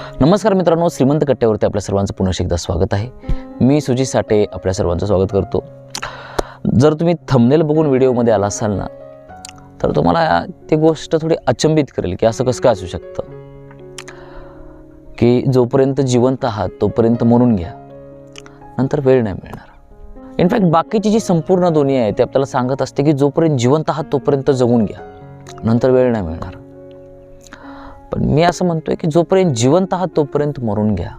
नमस्कार मित्रांनो श्रीमंत कट्ट्यावरती आपल्या सर्वांचं पुन्हा एकदा स्वागत आहे. मी सुजित साठे आपल्या सर्वांचं स्वागत करतो. जर तुम्ही थंबनेल बघून व्हिडिओमध्ये आला असाल ना तर तुम्हाला ती गोष्ट थोडी अचंबित करेल की असं कसं काय असू शकतं. की जोपर्यंत जिवंत आहात तोपर्यंत म्हणून घ्या. नंतर वेळ नाही मिळणार. इनफॅक्ट बाकीची जी संपूर्ण दुनिया आहे ती आपल्याला सांगत असते की जोपर्यंत जिवंत आहात तोपर्यंत जगून घ्या. नंतर वेळ नाही मिळणार. पण मी असं म्हणतोय की जोपर्यंत जिवंत आहात तोपर्यंत मरून घ्या.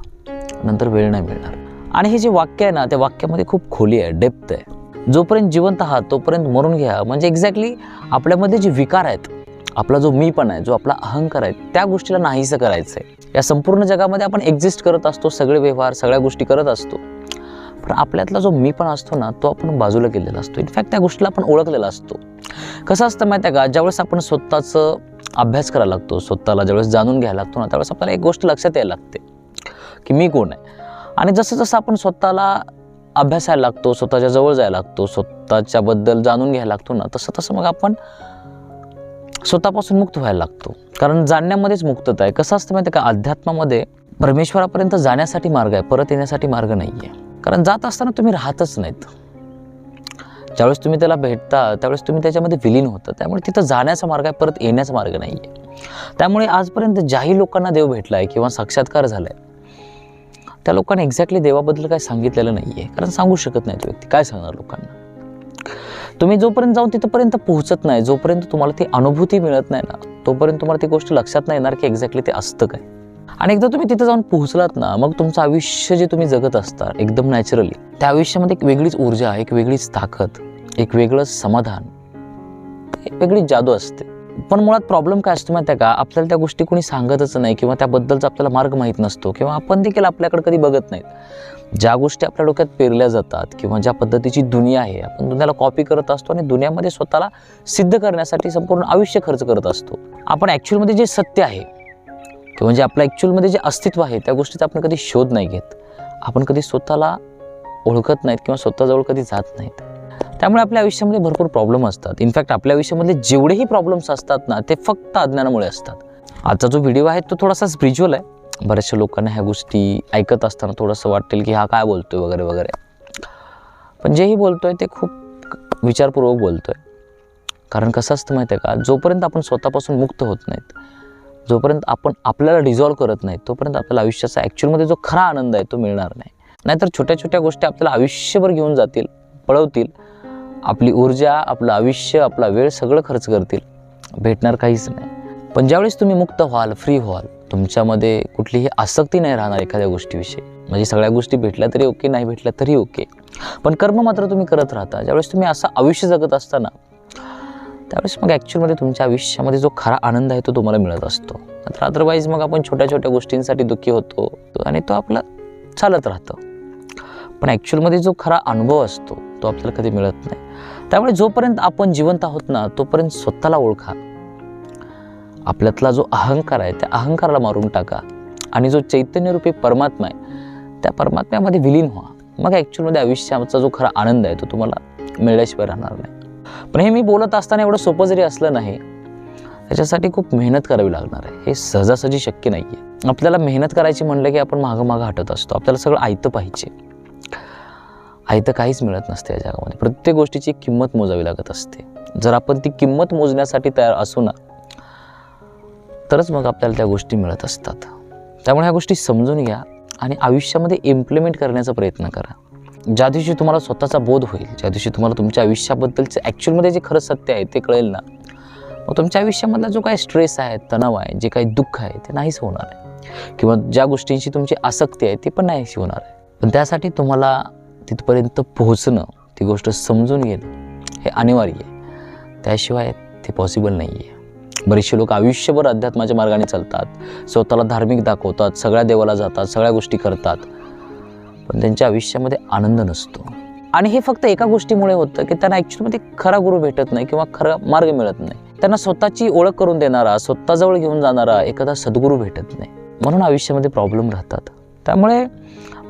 नंतर वेळ नाही मिळणार. आणि हे जे वाक्य आहे ना त्या वाक्यामध्ये खूप खोली आहे डेप्थ आहे. जोपर्यंत जिवंत आहात तोपर्यंत मरून घ्या. म्हणजे एक्झॅक्टली आपल्यामध्ये जे विकार आहेत आपला जो मी पण आहे जो आपला अहंकार आहे त्या गोष्टीला नाहीसं करायचं आहे या संपूर्ण जगामध्ये आपण एक्झिस्ट करत असतो सगळे व्यवहार सगळ्या गोष्टी करत असतो. पण आपल्यातला जो मी पण असतो ना तो आपण बाजूला केलेला असतो. इनफॅक्ट त्या गोष्टीला आपण ओळखलेला असतो. कसं असतं माहिती आहे का? ज्यावेळेस आपण स्वतःचं अभ्यास करायला लागतो स्वतःला ज्यावेळेस जाणून घ्यायला लागतो ना त्यावेळेस आपल्याला एक गोष्ट लक्षात यायला लागते की मी कोण आहे? आणि जसं जसं आपण स्वतःला अभ्यासायला लागतो स्वतःच्या जवळ जायला लागतो स्वतःच्याबद्दल जाणून घ्यायला लागतो ना तसं तसं मग आपण स्वतःपासून मुक्त व्हायला लागतो. कारण जाणण्यामध्येच मुक्तता आहे. कसं असतं माहिती आहे का? अध्यात्मामध्ये परमेश्वरापर्यंत जाण्यासाठी मार्ग आहे परत येण्यासाठी मार्ग नाही आहे कारण जात असताना तुम्ही राहतच नाहीत. ज्यावेळेस तुम्ही त्याला भेटता त्यावेळेस तुम्ही त्याच्यामध्ये विलीन होता. त्यामुळे तिथं जाण्याचा मार्ग आहे परत येण्याचा मार्ग नाही आहे त्यामुळे आजपर्यंत ज्याही लोकांना देव भेटला आहे किंवा साक्षात्कार झाला आहे त्या लोकांनी एक्झॅक्टली देवाबद्दल काय सांगितलेलं नाही आहे कारण सांगू शकत नाही तो व्यक्ती. काय सांगणार लोकांना? तुम्ही जोपर्यंत जाऊन तिथपर्यंत पोहोचत नाही जोपर्यंत तुम्हाला ती अनुभूती मिळत नाही ना तोपर्यंत तुम्हाला ती गोष्ट लक्षात नाही येणार की एक्झॅक्टली ते असतं काय. आणि एकदा तुम्ही तिथे जाऊन पोहोचलात ना मग तुमचं आयुष्य जे तुम्ही जगत असता एकदम नॅचरली त्या आयुष्यामध्ये एक वेगळीच ऊर्जा एक वेगळीच ताकद एक वेगळं समाधान एक वेगळीच जादू असते. पण मुळात प्रॉब्लेम काय असतो माहिती आहे का? आपल्याला त्या गोष्टी कोणी सांगतच नाही किंवा त्याबद्दलचा आपल्याला मार्ग माहीत नसतो किंवा आपण देखील आपल्याकडे कधी बघत नाहीत. ज्या गोष्टी आपल्या डोक्यात पेरल्या जातात किंवा ज्या पद्धतीची दुनिया आहे आपण दुनियाला कॉपी करत असतो आणि दुनियामध्ये स्वतःला सिद्ध करण्यासाठी संपूर्ण आयुष्य खर्च करत असतो. आपण ॲक्च्युअलमध्ये जे सत्य आहे किंवा म्हणजे आपलं ॲक्च्युअलमध्ये जे अस्तित्व आहे त्या गोष्टीचा आपण कधी शोध नाही घेत. आपण कधी स्वतःला ओळखत नाहीत किंवा स्वतःजवळ कधी जात नाहीत. त्यामुळे आपल्या आयुष्यामध्ये भरपूर प्रॉब्लेम असतात. इनफॅक्ट आपल्या आयुष्यामधले जेवढेही प्रॉब्लेम्स असतात ना ते फक्त अज्ञानामुळे असतात. आजचा जो व्हिडिओ आहे तो थोडासा स्पिरिच्युअल आहे. बऱ्याचशा लोकांना ह्या गोष्टी ऐकत असताना थोडंसं वाटेल की हा काय बोलतोय वगैरे वगैरे. पण जेही बोलतोय ते खूप विचारपूर्वक बोलतोय. कारण कसं असतं माहिती आहे का? जोपर्यंत आपण स्वतःपासून मुक्त होत नाहीत जोपर्यंत आपण आपल्याला डिझॉल्व करत नाही तोपर्यंत आपल्याला आयुष्याचा ॲक्च्युअलमध्ये जो खरा आनंद आहे तो मिळणार नाही. नाहीतर छोट्या छोट्या गोष्टी आपल्याला आयुष्यभर घेऊन जातील पळवतील. आपली ऊर्जा आपलं आयुष्य आपला वेळ सगळं खर्च करतील. भेटणार काहीच नाही. पण ज्यावेळेस तुम्ही मुक्त व्हाल फ्री व्हाल तुमच्यामध्ये कुठलीही आसक्ती नाही राहणार एखाद्या गोष्टीविषयी. म्हणजे सगळ्या गोष्टी भेटल्या तरी ओके नाही भेटल्या तरी ओके पण कर्म मात्र तुम्ही करत राहता. ज्यावेळेस तुम्ही असं आयुष्य जगत असताना त्यावेळेस मग ॲक्च्युअलमध्ये तुमच्या आयुष्यामध्ये जो खरा आनंद आहे तो तुम्हाला मिळत असतो. तर अदरवाईज मग आपण छोट्या छोट्या गोष्टींसाठी दुःखी होतो आणि तो आपला चालत राहतं. पण ॲक्च्युअलमध्ये जो खरा अनुभव असतो तो आपल्याला कधी मिळत नाही. त्यामुळे जोपर्यंत आपण जिवंत आहोत ना तोपर्यंत स्वतःला ओळखा. आपल्यातला जो अहंकार आहे त्या अहंकाराला मारून टाका. आणि जो चैतन्यरूपी परमात्मा आहे त्या परमात्म्यामध्ये विलीन व्हा. मग ॲक्च्युअलमध्ये आयुष्याचा जो खरा आनंद आहे तो तुम्हाला मिळल्याशिवाय राहणार नाही. पण हे मी बोलत असताना एवढं सोपं जरी असलं नाही त्याच्यासाठी खूप मेहनत करावी लागणार आहे. हे सहजासहजी शक्य नाही आहे आपल्याला मेहनत करायची म्हणलं की आपण मागं मागं हटत असतो. आपल्याला सगळं आयतं पाहिजे. आयतं काहीच मिळत नसते या जगामध्ये. प्रत्येक गोष्टीची किंमत मोजावी लागत असते. जर आपण ती किंमत मोजण्यासाठी तयार असू ना तरच मग आपल्याला त्या गोष्टी मिळत असतात. त्यामुळे ह्या गोष्टी समजून घ्या आणि आयुष्यामध्ये इम्प्लिमेंट करण्याचा प्रयत्न करा. ज्या दिवशी तुम्हाला स्वतःचा बोध होईल ज्या दिवशी तुम्हाला तुमच्या आयुष्याबद्दलचं ॲक्च्युअलमध्ये जे खरं सत्य आहे ते कळेल ना मग तुमच्या आयुष्यामधला जो काही स्ट्रेस आहे तणाव आहे जे काही दुःख आहे ते नाहीच होणार आहे. किंवा ज्या गोष्टींची तुमची आसक्ती आहे ती पण नाहीशी होणार आहे. पण त्यासाठी तुम्हाला तिथपर्यंत पोहोचणं ती गोष्ट समजून घेणं हे अनिवार्य आहे. त्याशिवाय ते पॉसिबल नाही आहे बरेचसे लोक आयुष्यभर अध्यात्माच्या मार्गाने चालतात. स्वतःला धार्मिक दाखवतात सगळ्या देवाला जातात सगळ्या गोष्टी करतात. पण त्यांच्या आयुष्यामध्ये आनंद नसतो. आणि हे फक्त एका गोष्टीमुळे होतं की त्यांना ॲक्च्युअलमध्ये खरा गुरु भेटत नाही किंवा खरा मार्ग मिळत नाही. त्यांना स्वतःची ओळख करून देणारा स्वतःजवळ घेऊन जाणारा एखादा सद्गुरू भेटत नाही. म्हणून आयुष्यामध्ये प्रॉब्लेम राहतात. त्यामुळे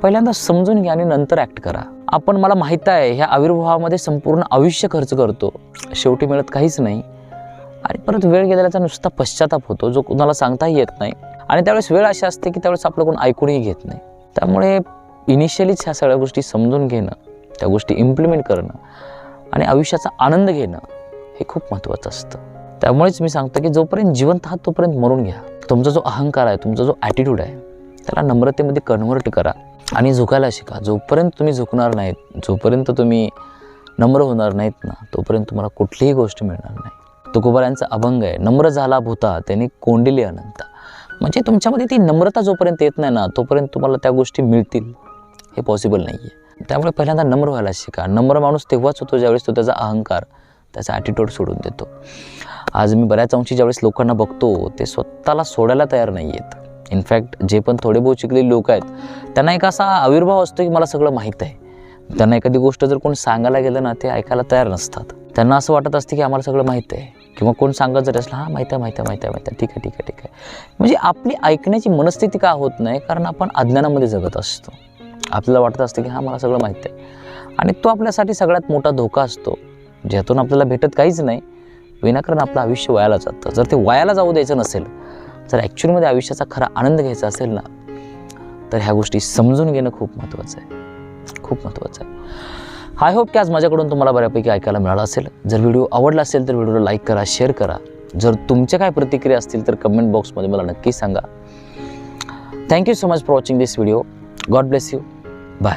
पहिल्यांदा समजून घ्या आणि नंतर ॲक्ट करा. आपण मला माहीत आहे ह्या आविर्भावामध्ये संपूर्ण आयुष्य खर्च करतो. शेवटी मिळत काहीच नाही. आणि परत वेळ गेलेल्याचा नुसता पश्चाताप होतो जो कुणाला सांगताही येत नाही. आणि त्यावेळेस वेळ अशी असते की त्यावेळेस आपलं कोण ऐकूनही घेत नाही. त्यामुळे इनिशियलीच ह्या सगळ्या गोष्टी समजून घेणं त्या गोष्टी इम्प्लिमेंट करणं आणि आयुष्याचा आनंद घेणं हे खूप महत्त्वाचं असतं. त्यामुळेच मी सांगतो की जोपर्यंत जिवंत आहात तोपर्यंत मरून घ्या. तुमचा जो अहंकार आहे तुमचा जो ॲटिट्यूड आहे त्याला नम्रतेमध्ये कन्व्हर्ट करा आणि झुकायला शिका. जोपर्यंत तुम्ही झुकणार नाहीत जोपर्यंत तुम्ही नम्र होणार नाहीत ना तोपर्यंत तुम्हाला कुठलीही गोष्ट मिळणार नाही. तुकोबाऱ्यांचा अभंग आहे नम्र झाला भूता त्याने कोंडिली अनंता. म्हणजे तुमच्यामध्ये ती नम्रता जोपर्यंत येत नाही ना तोपर्यंत तुम्हाला त्या गोष्टी मिळतील. हे पॉसिबल नाही आहे त्यामुळे पहिल्यांदा नम्र व्हायला शिका. नम्र माणूस तेव्हाच होतो ज्यावेळेस तो त्याचा अहंकार त्याचा ॲटिट्यूड सोडून देतो. आज मी बऱ्याच अंशी ज्यावेळेस लोकांना बघतो ते स्वतःला सोडायला तयार नाही आहेत इनफॅक्ट जे पण थोडे बहुत शिकलेले लोक आहेत त्यांना एक असा आविर्भाव असतो की मला सगळं माहीत आहे. त्यांना एखादी गोष्ट जर कोण सांगायला गेलं ना ते ऐकायला तयार नसतात. त्यांना असं वाटत असते की आम्हाला सगळं माहीत आहे. किंवा कोण सांगत जरी असलं हां माहीत आहे माहीत आहे माहीत आहे माहीत आहे. ठीक आहे ठीक आहे ठीक आहे. म्हणजे आपली ऐकण्याची मनस्थिती का होत नाही? कारण आपण अज्ञानामध्ये जगत असतो. आपल्याला वाटत असतं की हां मला सगळं माहीत आहे. आणि तो आपल्यासाठी सगळ्यात मोठा धोका असतो. ज्यातून आपल्याला भेटत काहीच नाही. विनाकारण आपलं आयुष्य वायाला जातं. जर ते वायाला जाऊ द्यायचं नसेल जर ॲक्च्युअलमध्ये आयुष्याचा खरा आनंद घ्यायचा असेल ना तर ह्या गोष्टी समजून घेणं खूप महत्त्वाचं आहे. खूप महत्त्वाचं आहे. आय होप की आज माझ्याकडून तुम्हाला बऱ्यापैकी ऐकायला मिळालं असेल. जर व्हिडिओ आवडला असेल तर व्हिडिओला लाईक करा शेअर करा. जर तुमच्या काय प्रतिक्रिया असतील तर कमेंट बॉक्समध्ये मला नक्की सांगा. Thank you so much for watching this video God bless you 喂